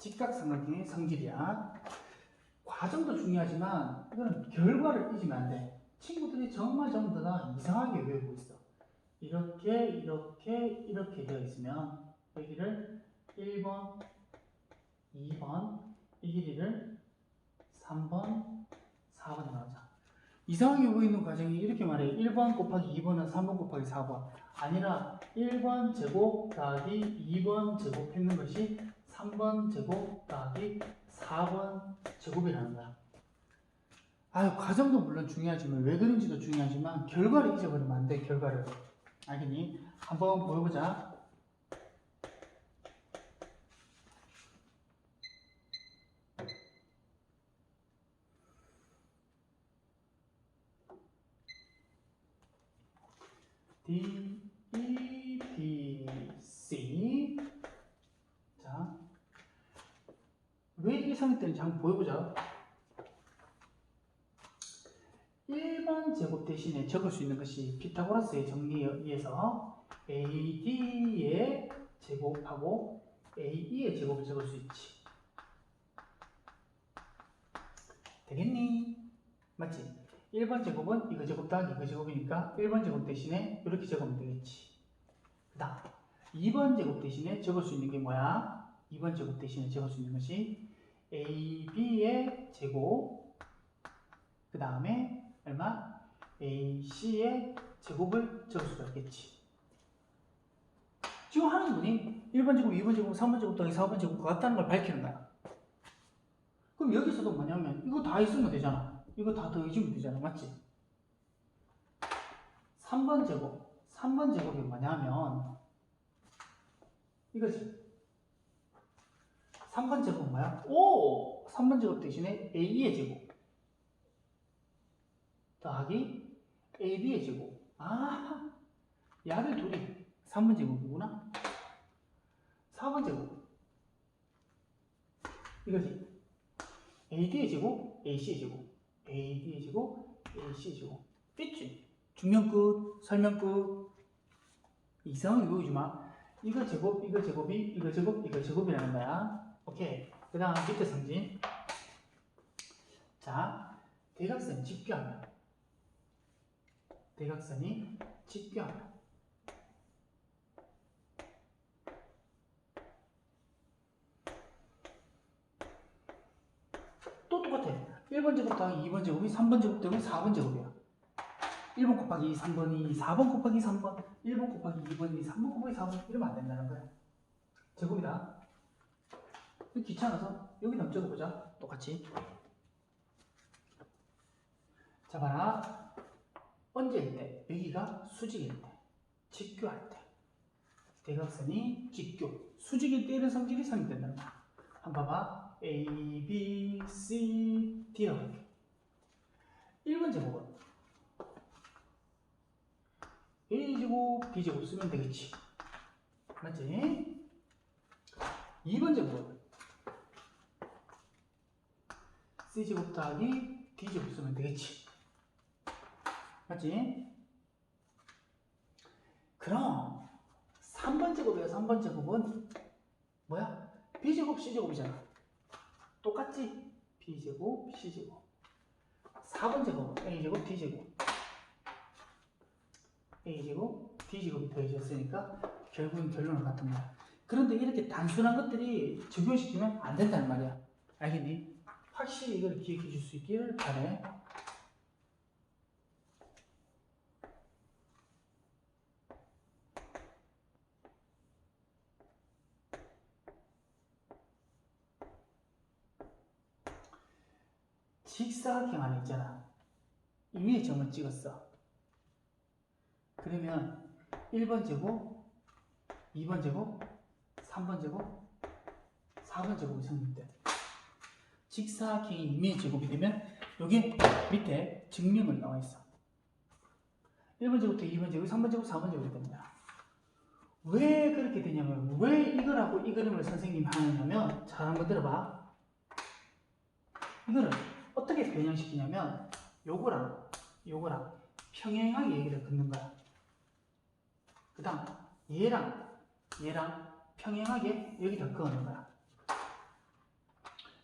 직각삼각형의 성질이야. 과정도 중요하지만 이거는 결과를 잊으면 안 돼. 친구들이 정말 전부 다 이상하게 외우고 있어. 이렇게 이렇게 이렇게 되어 있으면 여기를 1번, 2번, 이 길이를 3번, 4번 나오자. 이상하게 보이는 과정이 이렇게 말해. 1번 곱하기 2번은 3번 곱하기 4번. 아니라 1번 제곱 더하기 2번 제곱 했는 것이 3번 제곱 더하기 4번 제곱이라는 거야. 아유, 과정도 물론 중요하지만 왜 그런지도 중요하지만 결과를 잊어버리면 안 돼, 결과를. 알겠니? 한번 보여보자. D, E, B, C. 자, 성립되는지 한번 보여보자. 1번 제곱 대신에 적을 수 있는 것이 피타고라스의 정리에 의해서 AD의 제곱하고 AE의 제곱을 적을 수 있지. 되겠니? 맞지? 1번 제곱은 이거 제곱 더하기 이거 제곱이니까 1번 제곱 대신에 이렇게 적으면 되겠지. 그 다음 2번 제곱 대신에 적을 수 있는 게 뭐야? 2번 제곱 대신에 적을 수 있는 것이 AB의 제곱 그 다음에 얼마? AC의 제곱을 적을 수가 있겠지. 지금 하는 분이 1번 제곱, 2번 제곱, 3번 제곱 더하기 4번 제곱 같다는 걸 밝히는 거야. 그럼 여기서도 뭐냐면 이거 다 있으면 되잖아. 이거 다 더해주면 되잖아. 맞지? 3번 제곱. 3번 제곱이 뭐냐면 이거지. 3번 제곱은 뭐야? 오! 3번 제곱 대신에 A의 제곱. 더하기 AB의 제곱. 아, 야들 둘이 3번 제곱이구나. 4번 제곱. 이거지. AD의 제곱, AC의 제곱. AD의 제곱, AC의 제곱. 됐지? 중명 끝, 설명 끝. 이상하게 외우지 마. 이거 제곱, 이거 제곱이, 이거 제곱, 이거 제곱이라는 거야. 오케이. 그 다음 밑에 성진. 자, 대각선 직교하면. 대각선이 직교하면. 또 똑같아. 1번 제곱 더하기 2번 제곱이 3번 제곱 되면 4번 제곱이야. 1번 곱하기 3번이 4번 곱하기 3번, 1번 곱하기 2번이 3번 곱하기 4번 이러면 안 된다는 거야. 제곱이다. 귀찮아서 한번 적어보자. 똑같이. 자, 봐라. 언제일 때? 여기가 수직일 때. 직교할 때. 대각선이 직교. 수직일 때 이런 성질이 성립된다는 거야. 한번 봐봐. A, B, C, D라고 할게. 1번 제곱은 A제곱, B제곱 쓰면 되겠지. 맞지? 2번 제곱은 C제곱 더하기 D제곱 쓰면 되겠지. 맞지? 그럼 3번 제곱이야. 3번 제곱은 뭐야? B제곱, C제곱이잖아. 똑같지? B제곱, C제곱. 4번 제곱, A제곱, D제곱. A제곱, D제곱이 더해졌으니까 결국은 결론은 같은 거야. 그런데 이렇게 단순한 것들이 적용시키면 안 된다는 말이야. 알겠니? 확실히 이걸 기억해 줄 수 있기를 바래. 직사각형 안에 있잖아. 이 위에 점을 찍었어. 그러면 1번 제곱, 2번 제곱, 3번 제곱, 4번 제곱이 성립돼. 직사각형이 위에 제곱이 되면 여기 밑에 증명을 나와 있어. 1번 제곱부터 2번 제곱, 3번 제곱, 4번 제곱이 됩니다. 왜 그렇게 되냐면 왜 이거라고 이 그림을 선생님이 하느냐면 잘 한번 들어봐. 이거를 어떻게 변형시키냐면 요거랑 요거랑 평행하게 얘기를 긋는 거야. 그 다음 얘랑 얘랑 평행하게 여기다 그어놓은 거야.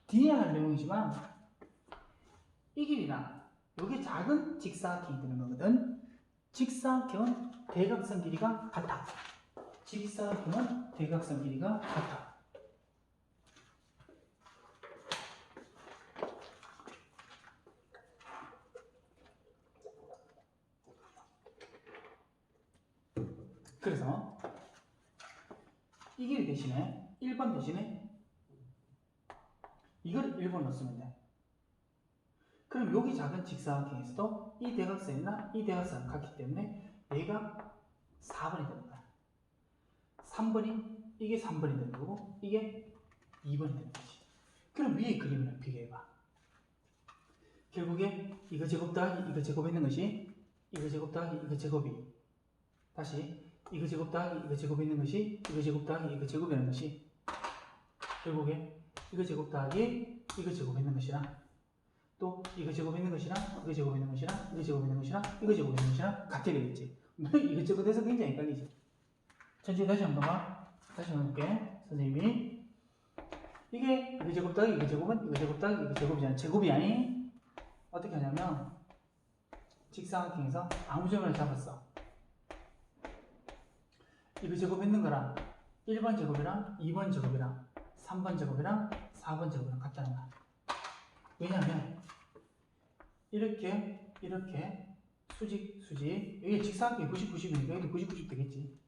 뒤에 할 내용이지만 이 길이나 여기 작은 직사각형이 되는 거거든. 직사각형은 대각선 길이가 같아. 직사각형은 대각선 길이가 같아. 그래서 이 길이 대신에 1번 대신에 이걸 1번 넣으면 돼. 그럼 여기 작은 직사각형에서도 이 대각선이나 이 대각선은 같기 때문에 얘가 4번이 되는 거야. 3번이 이게 3번이 되는 거고 이게 2번이 되는 거지. 그럼 위에 그림을 비교해봐. 결국에 이거 제곱 더하기 이거 제곱했는 것이 이거 제곱 더하기 이거 제곱이 다시 이거 제곱 더하기 이거 제곱했는 것이 이거 제곱 더하기 이거 제곱이라는 것이 결국에 이거 제곱 더하기 이거 제곱했는 것이랑 또 이거 제곱했는 것이랑 이거 제곱했는 것이랑 이거 제곱했는 것이랑 이거 제곱했는 것이랑 같게 되겠지. 이거 제곱해서 굉장히 헷갈리지. 천천히 다시 한번 봐. 다시 한번 볼게. 선생님이 이게 이거 제곱 더하기 이거 제곱은 이거 제곱 더하기 이거 제곱이잖아. 제곱이 아니 어떻게 하냐면 직사각형에서 아무 점을 잡았어. 이거 제곱했는 거랑 1번 제곱이랑 2번 제곱이랑 3번 제곱이랑 4번 제곱이랑 같다는 거야. 왜냐하면 이렇게 이렇게 수직 수직 여기 직사각형이 90 90이니까 여기도 90 90 되겠지.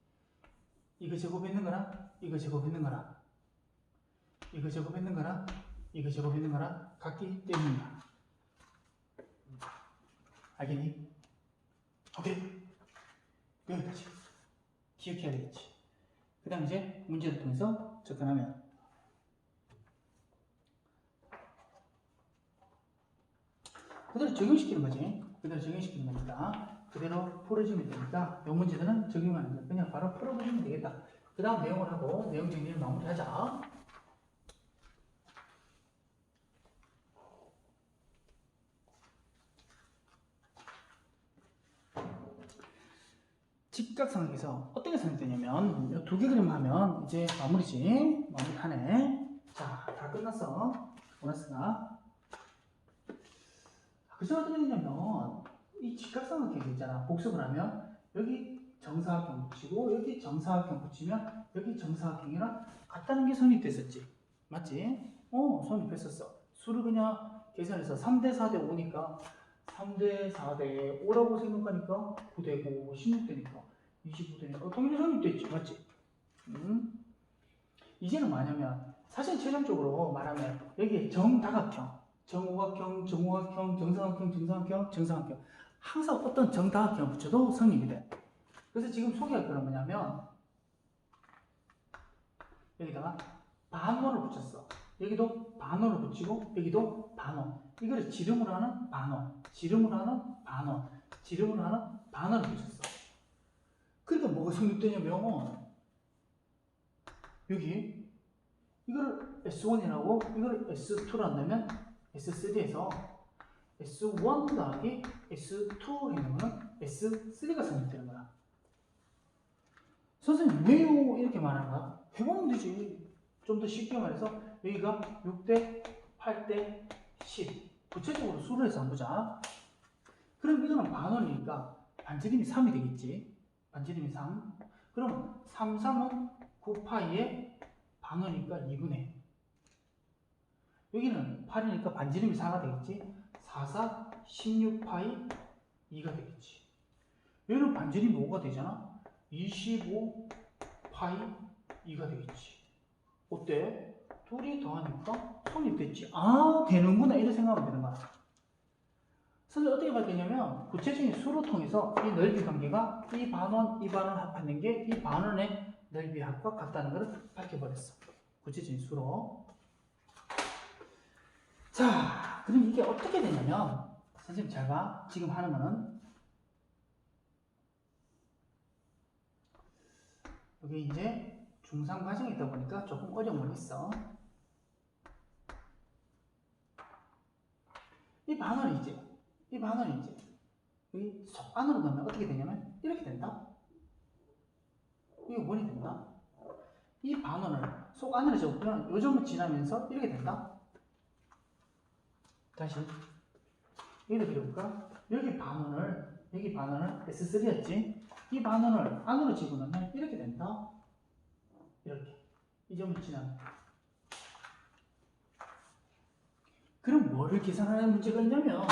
이거 제곱했는 거랑 이거 제곱했는 거랑 이거 제곱했는 거랑 이거 제곱했는 거랑 같기 때문이야. 알겠니? 오케이. 여기까지. 기억해야 되겠지. 그 다음 이제 문제를 통해서 접근하면 그대로 적용시키는 거지. 그대로 적용시키는 거니까 그대로 풀어주면 되니까 이 문제들은 적용하는 거 그냥 바로 풀어보시면 되겠다. 그 다음 내용을 하고 내용 정리를 마무리하자. 직각삼각에서 어떻게 생각되냐면 이 두 개 그림 하면 이제 마무리지 마무리하네 자 다 끝났어 보너스가 그래서 어떻게 되냐면 이 직각삼각형 있잖아 복습을 하면 여기 정사각형 붙이고 여기 정사각형 붙이면 여기 정사각형이랑 같다는 게 성립됐었지 맞지? 어 성립했었어 수를 그냥 계산해서 3대 4대 5니까 3대 4대 5라고 생각하니까 9대고 16대니까 25대니까 어, 당연히 성립됐지 맞지? 음? 이제는 뭐냐면 사실 최종적으로 말하면 여기 정다각형 정오각형, 정오각형, 정사각형, 정사각형, 정사각형. 항상 어떤 정다각형 붙여도 성립이 돼. 그래서 지금 소개할 거는 뭐냐면 여기다가 반호를 붙였어. 여기도 반호를 붙이고 여기도 반호 이걸 지름으로 하는 반호 지름으로 하는 반호 지름으로 하는 반호를 붙였어. 그러니까 뭐가 성립되냐면 여기 이거를 S1이라고 이걸 S2로 한다면 S3에서 S1 더하기 S2 해놓으면 S3가 성립되는 거야. 선생님 왜요? 이렇게 말하는가? 해보면 되지. 좀 더 쉽게 말해서 여기가 6대 8대 10 구체적으로 수로 해서 한번 보자. 그럼 이거는 반원이니까 반지름이 3이 되겠지. 반지름이 3 그럼 3, 3은 9파이의 반원이니까 2분의 여기는 8이니까 반지름이 4가 되겠지 4, 4, 16파이 2가 되겠지 얘는 반지름이 5가 되잖아 25 파이 2가 되겠지. 어때? 둘이 더하니까 성립됐지. 아, 되는구나. 이렇게 생각하면 되는 거야. 선생님 어떻게 밝혔냐면 구체적인 수로 통해서 이 넓이 관계가 이 반원, 이 반원 합하는 게 이 반원의 넓이 합과 같다는 것을 밝혀버렸어. 구체적인 수로. 자, 그럼 이게 어떻게 되냐면 선생님 잘 봐. 지금 하는 거는 여기 이제 중상 과정이 있다 보니까 조금 어려움은 있어. 이 반원이 이제, 이 반원이 이제, 여기 속 안으로 넣으면 어떻게 되냐면 이렇게 된다. 이게 원이 된다. 이 반원을 속 안으로 적으면 요점을 지나면서 이렇게 된다. 다시 여기다 그려볼까? 여기 반원을 여기 반원을 S3였지? 이 반원을 안으로 집어넣으면 이렇게 된다. 이렇게 이 점을 지나면 그럼 뭐를 계산하는 문제가 있냐면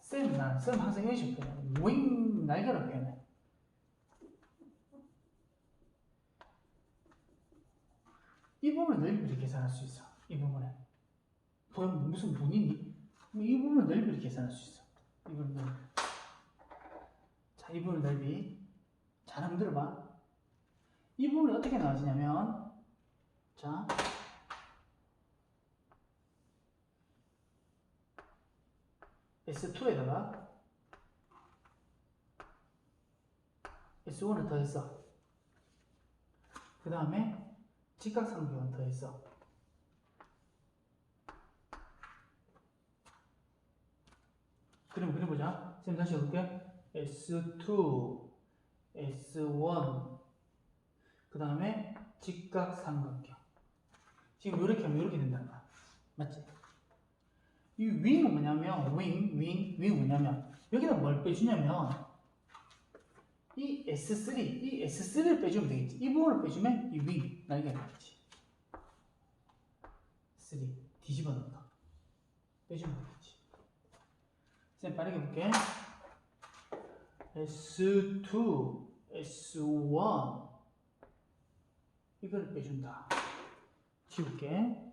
쌤, 난, 쌤 항상 이런 식으로 윙 날개로 표현해 이 부분을 넓이를 계산할 수 있어 이 부분에 뭐, 무슨 문이니? 이 부분을 넓이를 계산할 수 있어 이 부분 자, 이 부분 넓이 잘 한번 들어 봐 이 부분이 어떻게 나와지냐면 자 S2에다가 S1을 더했어. 그 다음에 직각삼각형을 더했어. 그럼 그려보자. 지금 다시 해볼게. S2, S1, 그 다음에 직각삼각형. 지금 이렇게 하면 이렇게 된다는 거야. 맞지? 이 윙은 뭐냐면 윙, 윙, 윙 뭐냐면 여기다 뭘 빼주냐면 이 S3, 이 S3를 빼주면 되겠지. 이 부분을 빼주면 이 윙, 날개가 되겠지. 3, 뒤집어 넣는다. 빼주면 되겠지. 쌤 빠르게 볼게. S2, S1 이걸 빼준다. 지울게.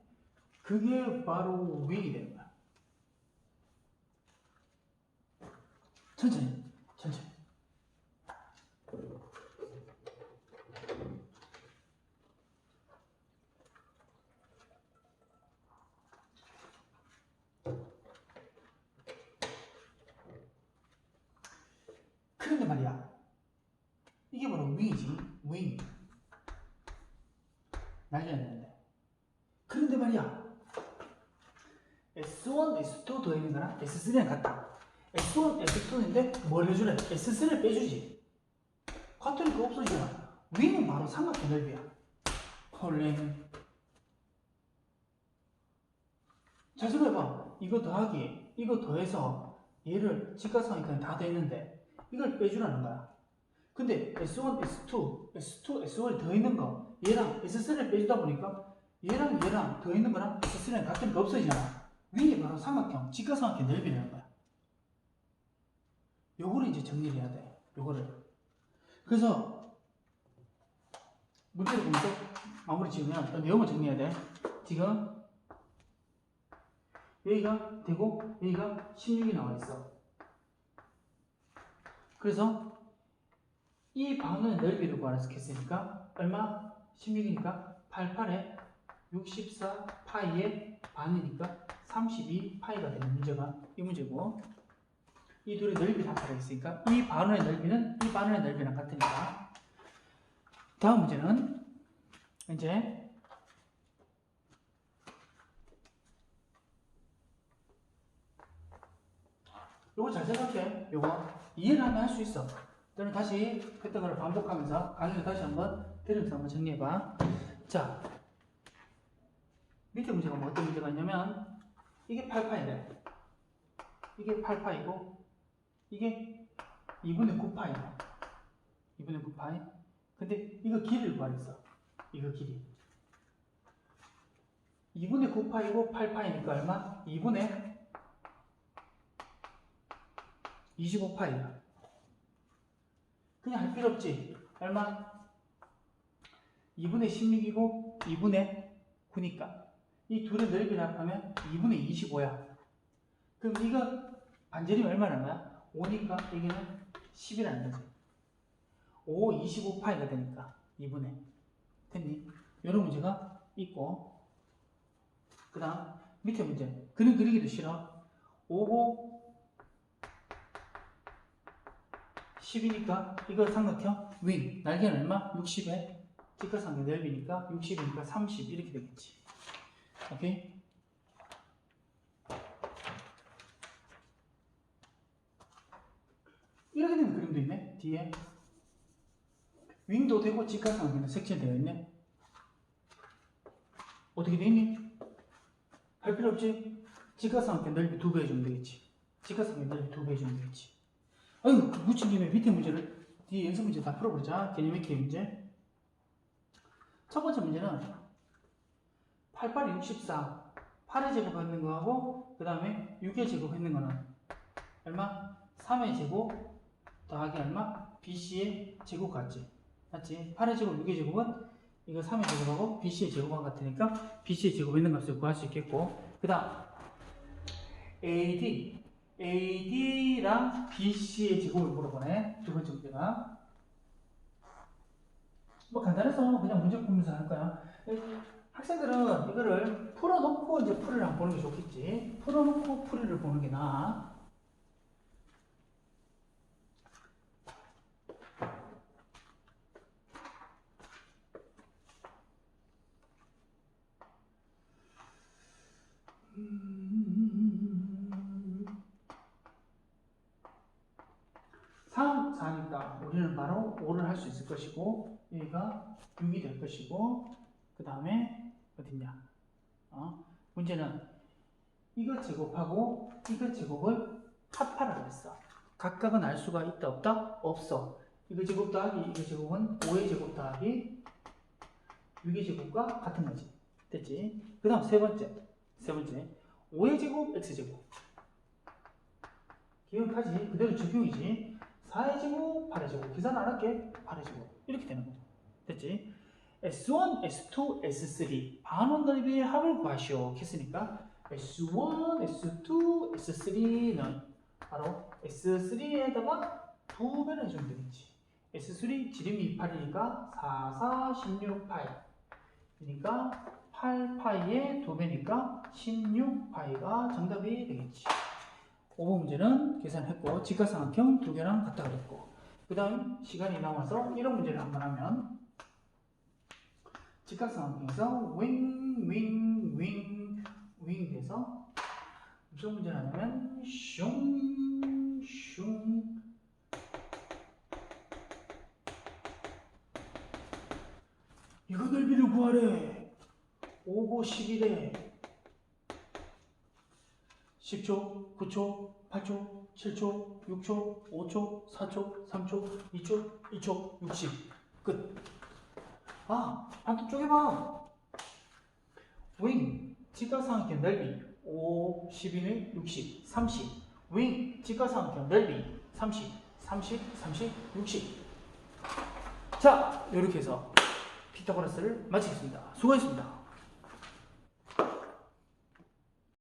그게 바로 윙이 되는 거야. 천천히. 그런데 말이야. 이게 바로 윙이지, 윙. 날려야 되는데. 그런데 말이야. S1, S2 더있는 거랑 S3랑 같다. S1, S2인데 뭘 해주래? S3를 빼주지. 같으니까 없어지잖아. 위는 바로 삼각형 넓이야. 원래는. 자, 생각해봐. 이거 더하기, 이거 더해서 얘를 직각삼각형 다 되는데 이걸 빼주라는 거야. 근데 S1, S2, S2, S1이 더 있는 거 얘랑 S3를 빼주다 보니까 얘랑 얘랑 더 있는 거랑 S3랑 같으니까 없어지잖아. 윙이 바로 삼각형, 직각삼각형 넓이라는 거야. 요거를 이제 정리를 해야 돼. 요거를. 그래서 문제를 보면서 마무리 지으면 내용을 정리해야 돼. 지금 여기가 되고 여기가 16이 나와 있어. 그래서 이 방의 넓이를 구하라 했으니까 얼마? 16이니까 88에 64 파이의 반이니까 32 파이가 되는 문제가 이 문제고 이 둘의 넓이 다 다르겠으니까 이 반원의 넓이는 이 반원의 넓이랑 같으니까. 다음 문제는 이제 요거 잘 생각해. 요거 이해를 하면 할 수 있어. 너는 다시 했던 걸 반복하면서 강의를 다시 한번 들으면서 한번 정리해봐. 자 밑에 문제가 뭐 어떤 문제가 있냐면 이게 8파이래 이게 8파이고 이게 2분의 9파이야 2분의 9파이? 근데 이거 길이를 구하랬어. 이거 길이. 2분의 9파이고 8파이니까 얼마? 2분의 25파이야. 그냥 할 필요 없지. 얼마? 2분의 16이고 2분의 9니까 이 둘의 넓이를 합하면 2분의 25야. 그럼 이거 반절이면 얼마나 거야? 5니까 여기는 10이라는 거지. 5, 25 파이가 되니까 2분의. 됐니? 이런 문제가 있고. 그 다음 밑에 문제. 그림 그리기도 싫어. 5고 10이니까 이거 삼각형. 윙 날개는 얼마? 60에. 직각삼각 넓이니까 60이니까 30 이렇게 되겠지 오케이? 이렇게 되는 그림도 있네 뒤에 윙도 되고 직각삼각형도 색칠되어 있네 어떻게 되니? 할 필요 없지? 직각삼각형 넓이 두 배 해주면 되겠지. 직각삼각형 넓이 두 배 해주면 되겠지. 그 붙인 김에 밑에 문제를, 뒤에 연습 문제 다 풀어보자. 개념 익히 문제. 첫 번째 문제는 8, 8, 64. 8의 제곱했는 거하고, 그 다음에 6의 제곱했는 거는 얼마? 3의 제곱 더하기 얼마? BC의 제곱 같지? 맞지? 8의 제곱, 6의 제곱은 이거 3의 제곱하고 BC의 제곱만 같으니까 BC의 제곱 있는 값을 구할 수 있겠고 그 다음 AD AD랑 BC의 제곱을 물어보네 두 번째 문제가 뭐 간단해서 그냥 문제 풀면서 할 거야 학생들은 이거를 풀어놓고 이제 풀이를 한번 보는 게 좋겠지 풀어놓고 풀이를 보는 게 나아 삼 4니까 우리는 바로 5를 할 수 있을 것이고 여기가 6이 될 것이고 그 다음에 어딨냐? 어? 문제는 이거 제곱하고 이거 제곱을 합하라고 했어. 각각은 알 수가 있다 없다? 없어. 이거 제곱 더하기 이거 제곱은 5의 제곱 더하기 6의 제곱과 같은 거지. 됐지? 그 다음 세 번째. 세 번째. 5의 제곱 x제곱. 기억하지? 그대로 적용이지. 4의 제곱 8의 제곱. 계산 안 할게. 8의 제곱. 이렇게 되는 거 됐지? S1, S2, S3 반원 넓이의 합을 구하시오. 했으니까? S1, S2, S3는 바로 S3에다가 두 배를 해주면 되겠지. S3 지름이 8이니까 4, 4, 16, 8 그러니까 8파이의 두 배니까 16파이가 정답이 되겠지. 5번 문제는 계산했고 직각삼각형 두 개랑 같다 그랬고 그 다음 시간이 남아서 이런 문제를 한번 하면 직각삼각형에서 윙 윙 윙 윙 돼서 무슨 문제를 하냐면 슝 슝 이거 넓이를 구하래 5고 11에 10초, 9초, 8초, 7초, 6초, 5초, 4초, 3초, 2초, 2초, 60. 끝. 아, 반도 쪼개봐. 윙, 직각삼각형 넓이 5, 12는 60, 30. 윙, 직각삼각형 넓이 30, 30, 30, 60. 자, 이렇게 해서 피타고라스를 마치겠습니다. 수고하셨습니다.